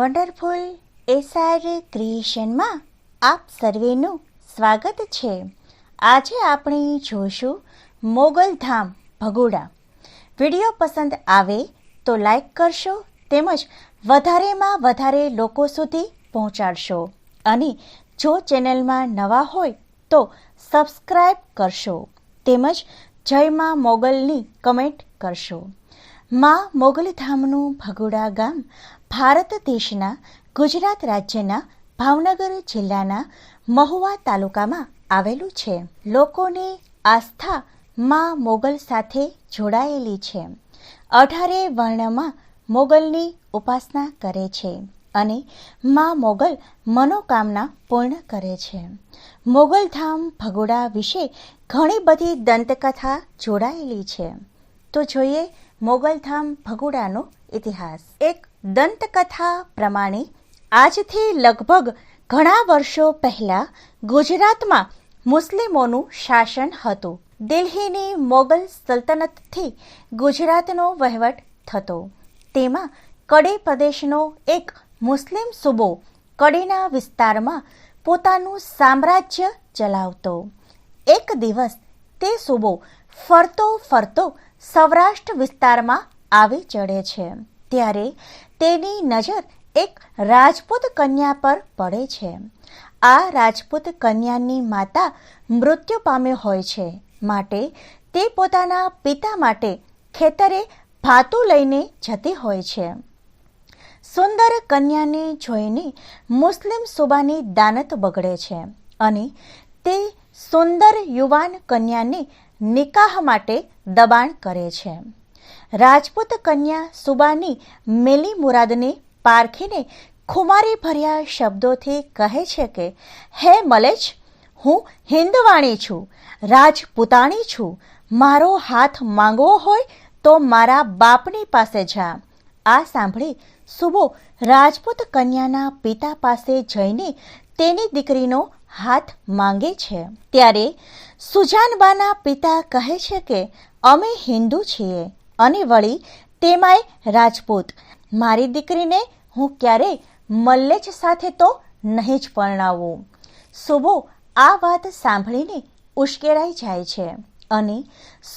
Wonderful SR ક્રિએશનમાં આપ સર્વેનું સ્વાગત છે. આજે આપણે જોશું મોગલધામ ભગોડા. વીડિયો પસંદ આવે તો લાઈક કરશો તેમજ વધારેમાં વધારે લોકો સુધી પહોંચાડશો. અને જો ચેનલમાં નવા હોય તો સબસ્ક્રાઈબ કરશો. તેમજ જયમાં મોગલની કમેન્ટ કરશો. માં મોગલધામનું ભગોડા ગામ ભારત દેશના, ગુજરાત રાજ્યના, ભાવનગર જિલ્લાના મહુવા તાલુકામાં આવેલું છે. લોકોની આસ્થા માં મોગલ સાથે જોડાયેલી છે. અઢારે વર્ણમાં મોગલની ઉપાસના કરે છે અને માં મોગલ મનોકામના પૂર્ણ કરે છે. મોગલધામ ભગોડા વિશે ઘણી બધી દંતકથા જોડાયેલી છે. તો જોઈએ મોગલધામ ભગુડાનો ઇતિહાસ. એક દંતકથા પ્રમાણે આજથી લગભગ ઘણા વર્ષો પહેલા ગુજરાતમાં મુસ્લિમોનું શાસન હતું. દિલ્હીની મોગલ સલ્તનતથી ગુજરાતનો વહીવટ થતો. તેમાં કડી પ્રદેશનો એક મુસ્લિમ સુબો કડીના વિસ્તારમાં પોતાનું સામ્રાજ્ય ચલાવતો. એક દિવસ તે સુબો ફરતો ફરતો સૌરાષ્ટ્ર વિસ્તારમાં આવી ચડે છે. ત્યારે તેની નજર એક રાજપૂત કન્યા પર પડે છે. આ રાજપૂત કન્યાની માતા મૃત્યુ પામ્યો હોય છે. માટે તે પોતાના પિતા માટે ખેતરે ભાતું લઈને જતી હોય છે. સુંદર કન્યાને જોઈને મુસ્લિમ સુબાની દાનત બગડે છે અને તે સુંદર યુવાન કન્યાને નિકાહ માટે દબાણ કરે છે. રાજપૂત કન્યા સુબાની મેલી મુરાદને પારખીને ખુમારી ભર્યા શબ્દોથી કહે છે કે, હે મલેચ હું હિન્દવાણી છું, રાજપૂતાણી છું. મારો હાથ માંગવો હોય તો મારા બાપની પાસે જા. આ સાંભળી સુબો રાજપૂત કન્યાના પિતા પાસે જઈને તેની દીકરીનો હાથ માંગે છે. ત્યારે સુજાનબાના પિતા કહે છે કે, અમે હિન્દુ છીએ અને વળી તેમાંય રાજપૂત. મારી દીકરીને હું ક્યારેય મલ્લેજ સાથે તો નહીં જ પરણાવું. સુબો, આ વાત સાંભળીને ઉશ્કેરાઈ જાય છે અને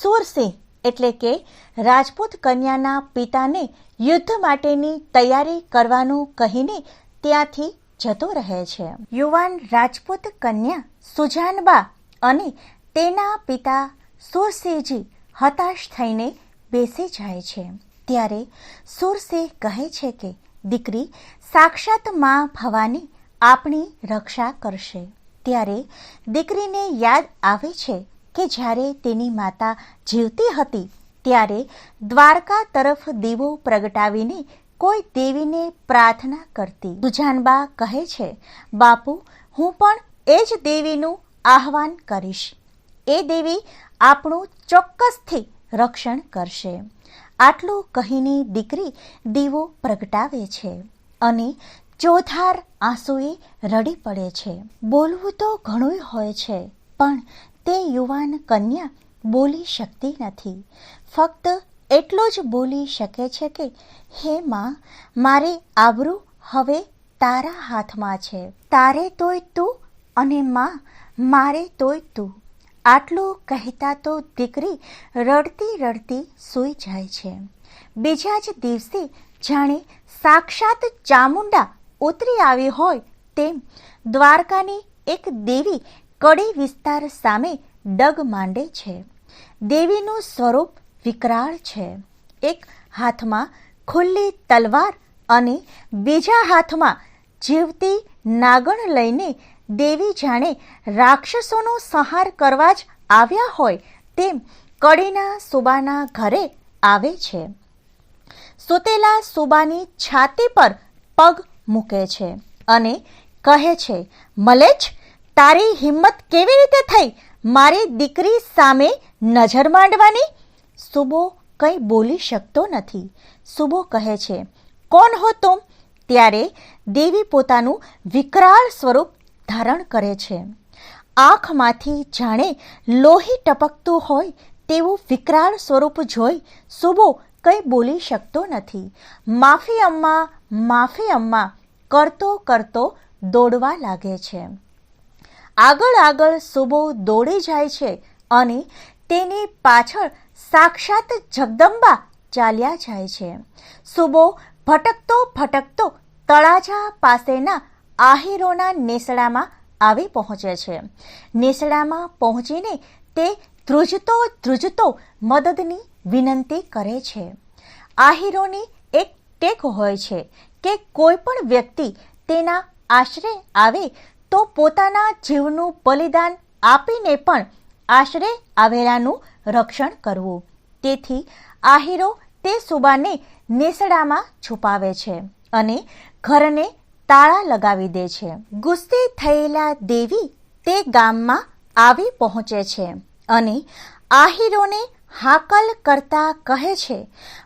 સુરસિંહ એટલે કે રાજપૂત કન્યાના પિતાને યુદ્ધ માટેની તૈયારી કરવાનું કહીને ત્યાંથી જતો રહે છે. યુવાન રાજપૂત કન્યા સુજાનબા અને તેના પિતા સુરસિંહજી હતાશ થઈને બેસી જાય છે. ત્યારે સુરસિંહ કહે છે કે, દીકરી, સાક્ષાતમાં ભવાની આપણી રક્ષા કરશે. ત્યારે દીકરીને યાદ આવે છે કે જ્યારે તેની માતા જીવતી હતી, ત્યારે દ્વારકા તરફ દીવો પ્રગટાવીને કોઈ દેવીને પ્રાર્થના કરતી. દુજાનબા કહે છે, બાપુ, હું પણ એ જ દેવીનું આહવાન કરીશ. એ દેવી આપણું ચોક્કસથી રક્ષણ કરશે. આટલું કહીને દીકરી દીવો પ્રગટાવે છે અને ચોધાર આંસુએ રડી પડે છે. બોલવું તો ઘણું હોય છે, પણ તે યુવાન કન્યા બોલી શકતી નથી. ફક્ત એટલો જ બોલી શકે છે કે, હે માં, મારી આબરૂ હવે તારા હાથમાં છે. તારે તોય તું અને માં, મારે તોય તું. આટલું કહેતા તો દીકરી રડતી રડતી સૂઈ જાય છે. બીજા જ દિવસે જાણે સાક્ષાત ચામુંડા ઉતરી આવી હોય તેમ દ્વારકાની એક દેવી કડી વિસ્તાર સામે ડગ માંડે છે. દેવીનું સ્વરૂપ વિકરાળ છે. એક હાથમાં ખુલ્લી તલવાર અને બીજા હાથમાં જીવતી નાગણ લઈને દેવી જાણે રાક્ષસોનો સંહાર કરવા જ આવ્યા હોય તેમ કડીના સુબાના ઘરે આવે છે. સુતેલા સુબાની છાતી પર પગ મૂકે છે અને કહે છે મલેચ તારી હિંમત કેવી રીતે થઈ? મારી દીકરી સામે નજર માંડવાની? સુબો કંઈ બોલી શકતો નથી. સુબો કહે છે, કોણ હો તુમ ત્યારે દેવી પોતાનું વિકરાળ સ્વરૂપ ધારણ કરે છે. આંખમાંથી જાણે લોહી ટપકતું હોય તેવું વિકરાળ સ્વરૂપ જોઈ સુબો કંઈ બોલી શકતો નથી. માફી અમ્મા માફી અમ્મા, કરતો કરતો દોડવા લાગે છે. આગળ આગળ સુબો દોડી જાય છે અને તેની પાછળ સાક્ષાત જગદંબા ચાલ્યા જાય છે. સુબો ભટકતો ભટકતો તળાજા પાસેના આહીરોના નેસડામાં આવી પહોંચે છે. નેસડામાં પહોંચીને તે ધ્રુજતો ધ્રુજતો મદદની વિનંતી કરે છે. આહીરોની એક ટેક હોય છે કે કોઈ પણ વ્યક્તિ તેના આશરે આવે તો પોતાના જીવનું બલિદાન આપીને પણ આશરે આવેલાનું રક્ષણ કરવું. તેથી આહીરો તે સુબાને નેસડામાં છુપાવે છે અને ઘરને તાળા લગાવી દે છે. ગુસ્સે થયેલા દેવી તે ગામમાં આવી પહોંચે છે અને આહીરોને હાકલ કરતા કહે છે,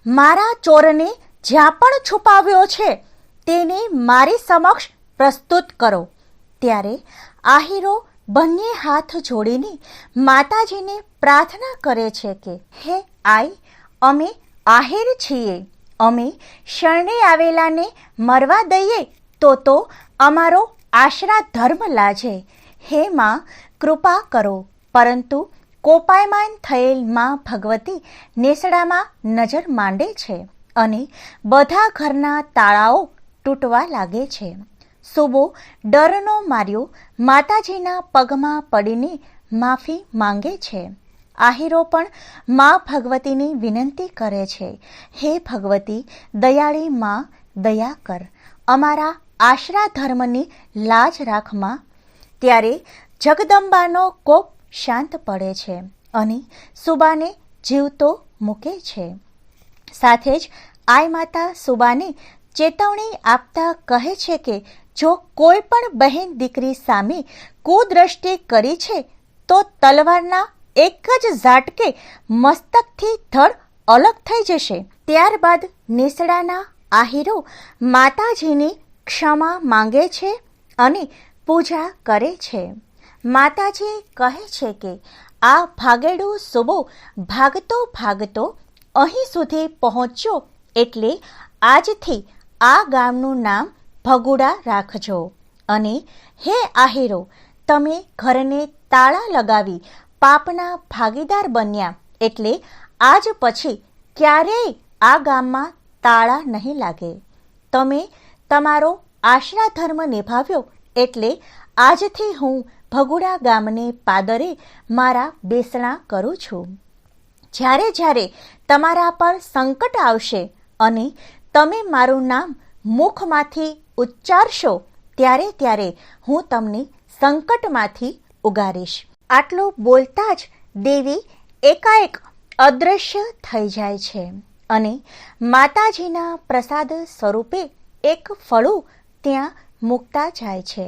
મારા ચોરને જ્યાં પણ છુપાવ્યો છે, તેને મારી સમક્ષ પ્રસ્તુત કરો. ત્યારે આહીરો બંને હાથ જોડીને માતાજીને પ્રાર્થના કરે છે કે, હે આઈ, અમે આહિર છીએ. અમે શરણે આવેલાને મરવા દઈએ તો તો અમારો આશરા ધર્મ લાજે. હે માં, કૃપા કરો. પરંતુ કોપાયમાન થયેલમાં ભગવતી નેસડામાં નજર માંડે છે અને બધા ઘરના તાળાઓ તૂટવા લાગે છે. સુબો, ડરનો માર્યો માતાજીના પગમાં પડીને માફી માંગે છે. આહીરો પણ મા ભગવતીની વિનંતી કરે છે. હે ભગવતી, દયાળી મા દયા કર. અમારા આશરા ધર્મની લાજ રાખમાં ત્યારે જગદંબાનો કોપ શાંત પડે છે અને સુબાને જીવતો મૂકે છે. સાથે જ આઈ માતા સુબાને ચેતવણી આપતા કહે છે કે, જો કોઈ પણ બહેન દીકરી સામે કુદ્રષ્ટિ કરી છે, તો તલવારના એક જ ઝાટકે મસ્તકથી ધડ અલગ થઈ જશે. ત્યારબાદ નેસડાના આહીરો માતાજીની ક્ષમા માંગે છે અને પૂજા કરે છે. માતાજી કહે છે કે, આ ભાગેડો સુબો ભાગતો ભાગતો અહીં સુધી પહોંચ્યો એટલે આજથી આ ગામનું નામ ભગુડા રાખજો. અને હે આહીરો, તમે ઘરને તાળા લગાવી પાપના ભાગીદાર બન્યા એટલે આજ પછી ક્યારેય આ ગામમાં તાળા નહીં લાગે. તમે તમારો આશરા ધર્મ નિભાવ્યો એટલે આજથી હું ભગુડા ગામને પાદરે મારા બેસણા કરું છું. જ્યારે જ્યારે તમારા પર સંકટ આવશે અને તમે મારું નામ મુખમાંથી ઉચ્ચારશો, ત્યારે ત્યારે હું તમને સંકટમાંથી ઉગારીશ. આટલું બોલતા જ દેવી એકાએક અદૃશ્ય થઈ જાય છે અને માતાજીના પ્રસાદ સ્વરૂપે એક ફળું ત્યાં મૂકતા જાય છે.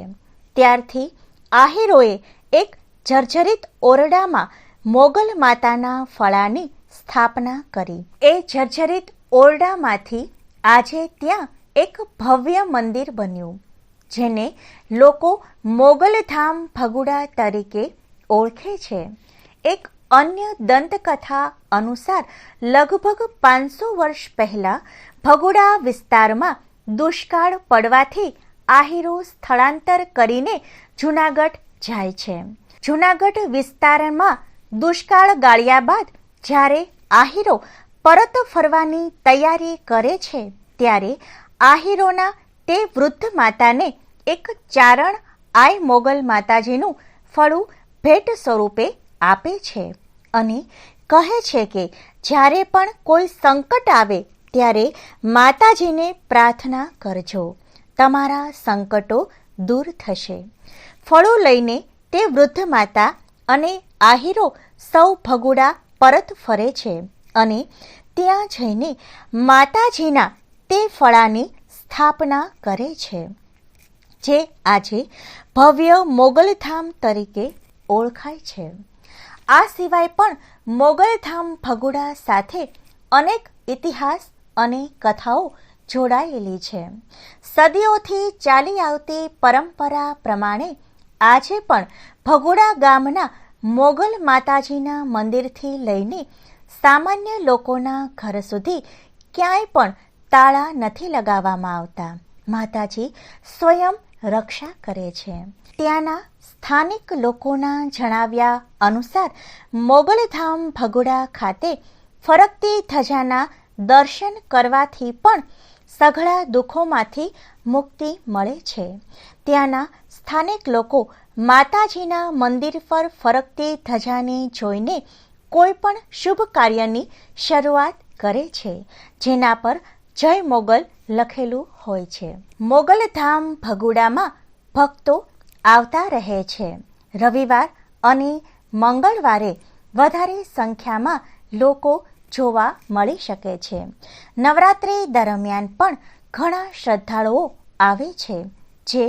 ત્યારથી આહિરોએ એક જર્જરિત ઓરડામાં મોગલ માતાના ફળાની સ્થાપના કરી. એ જર્જરિત ઓરડામાંથી આજે ત્યાં એક ભવ્ય મંદિર બન્યું, જેને લોકો મોગલધામ ભગુડા તરીકે ઓળખે છે. એક અન્ય દંતકથા અનુસાર, લગભગ પાંચસો વર્ષ પહેલાં ભગુડા વિસ્તારમાં દુષ્કાળ પડવાથી આહીરો સ્થળાંતર કરીને જુનાગઢ જાય છે. જુનાગઢ વિસ્તારમાં દુષ્કાળ ગાળ્યા બાદ જ્યારે આહીરો પરત ફરવાની તૈયારી કરે છે, ત્યારે આહીરોના તે વૃદ્ધ માતાને એક ચારણ આઈ મોગલ માતાજીનું ફળું ભેટ સ્વરૂપે આપે છે અને કહે છે કે જ્યારે પણ કોઈ સંકટ આવે ત્યારે માતાજીને પ્રાર્થના કરજો. તમારા સંકટો દૂર થશે. ફળો લઈને તે વૃદ્ધ માતા અને આહીરો સૌ ભગુડા પરત ફરે છે અને ત્યાં જઈને માતાજીના તે ફળાની સ્થાપના કરે છે, જે આજે ભવ્ય મોગલધામ તરીકે ઓળખાય છે. આ સિવાય પણ મોગલધામ ભગુડા સાથે અનેક ઇતિહાસ અને કથાઓ જોડાયેલી છે. સદીઓથી ચાલી આવતી પરંપરા પ્રમાણે આજે પણ ભગુડા ગામના મોગલ માતાજીના મંદિરથી લઈને સામાન્ય લોકોના ઘર સુધી ક્યાંય પણ તાળા નથી લગાવવામાં આવતા. માતાજી સ્વયં રક્ષા કરે છે. ત્યાંના સ્થાનિક લોકોના જણાવ્યા અનુસાર મોગલધામ ભગોડા ખાતે ફરકતી ધજાના દર્શન કરવાથી પણ સઘળા દુઃખોમાંથી મુક્તિ મળે છે. ત્યાંના સ્થાનિક લોકો માતાજીના મંદિર પર ફરકતી ધજાને જોઈને કોઈ પણ શુભ કાર્યની શરૂઆત કરે છે, જેના પર જય મોગલ લખેલું હોય છે. મોગલધામ ભગુડામાં ભક્તો આવતા રહે છે. રવિવાર અને મંગળવારે વધારે સંખ્યામાં લોકો જોવા મળી શકે છે. નવરાત્રિ દરમિયાન પણ ઘણા શ્રદ્ધાળુઓ આવે છે, જે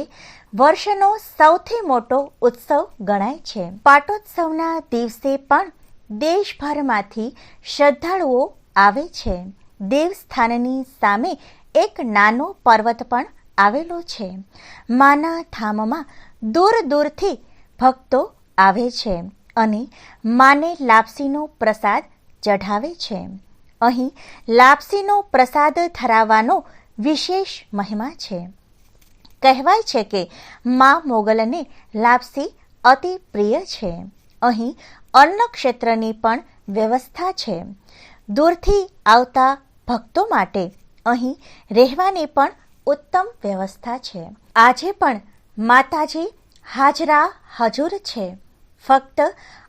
વર્ષનો સૌથી મોટો ઉત્સવ ગણાય છે. પાટોત્સવના દિવસે પણ દેશભરમાંથી શ્રદ્ધાળુઓ આવે છે. દેવસ્થાનની સામે એક નાનો પર્વત પણ આવેલો છે. માના ધામમાં દૂર દૂરથી ભક્તો આવે છે અને માને લાપસીનો પ્રસાદ ચઢાવે છે. અહીં લાપસીનો પ્રસાદ ધરાવવાનો વિશેષ મહિમા છે. કહેવાય છે કે મા મોગલને લાપસી અતિ પ્રિય છે. અહીં અન્ન ક્ષેત્રની પણ વ્યવસ્થા છે. દૂરથી આવતા ભક્તો માટે અહીં રહેવાની પણ ઉત્તમ વ્યવસ્થા છે. આજે પણ માતાજી હાજરા હજુર છે. ફક્ત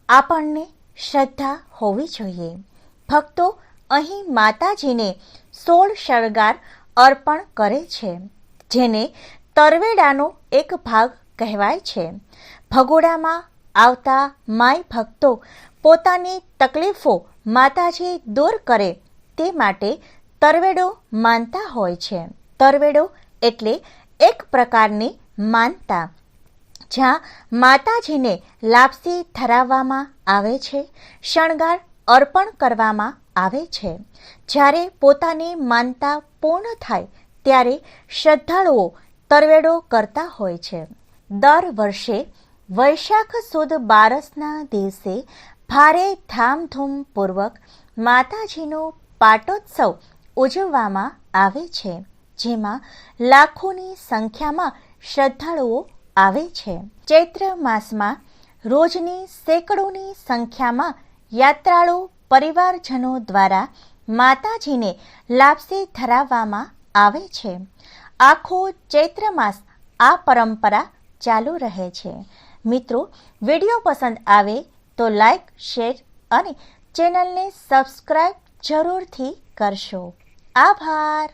આપણને શ્રદ્ધા હોવી જોઈએ. ભક્તો અહીં માતાજીને સોળ શણગાર અર્પણ કરે છે, જેને તરવેડાનો એક ભાગ કહેવાય છે. ભગોડામાં આવતા માય ભક્તો પોતાની તકલીફો માતાજી દૂર કરે તે માટે તરવેડો માનતા હોય છે. તરવેડો એટલે એક પ્રકારની માનતા. જ્યાં માતાજીને લાપસી ધરાવવામાં આવે છે, શણગાર અર્પણ કરવામાં આવે છે. જ્યારે પોતાની માનતા પૂર્ણ થાય, ત્યારે શ્રદ્ધાળુઓ તરવેડો કરતા હોય છે. દર વર્ષે વૈશાખ સુદ બારસના દિવસે ભારે ધામધૂમપૂર્વક માતાજીનો પાટોત્સવ ઉજવવામાં આવે છે, જેમાં લાખોની સંખ્યામાં શ્રદ્ધાળુઓ આવે છે. ચૈત્ર માસમાં રોજની સેંકડોની સંખ્યામાં યાત્રાળુ પરિવારજનો દ્વારા માતાજીને લાપસી ધરાવવામાં આવે છે. આખો ચૈત્ર માસ આ પરંપરા ચાલુ રહે છે. મિત્રો, વીડિયો પસંદ આવે તો લાઈક, શેર અને ચેનલને સબસ્ક્રાઈબ જરૂરથી કરશો. આભાર.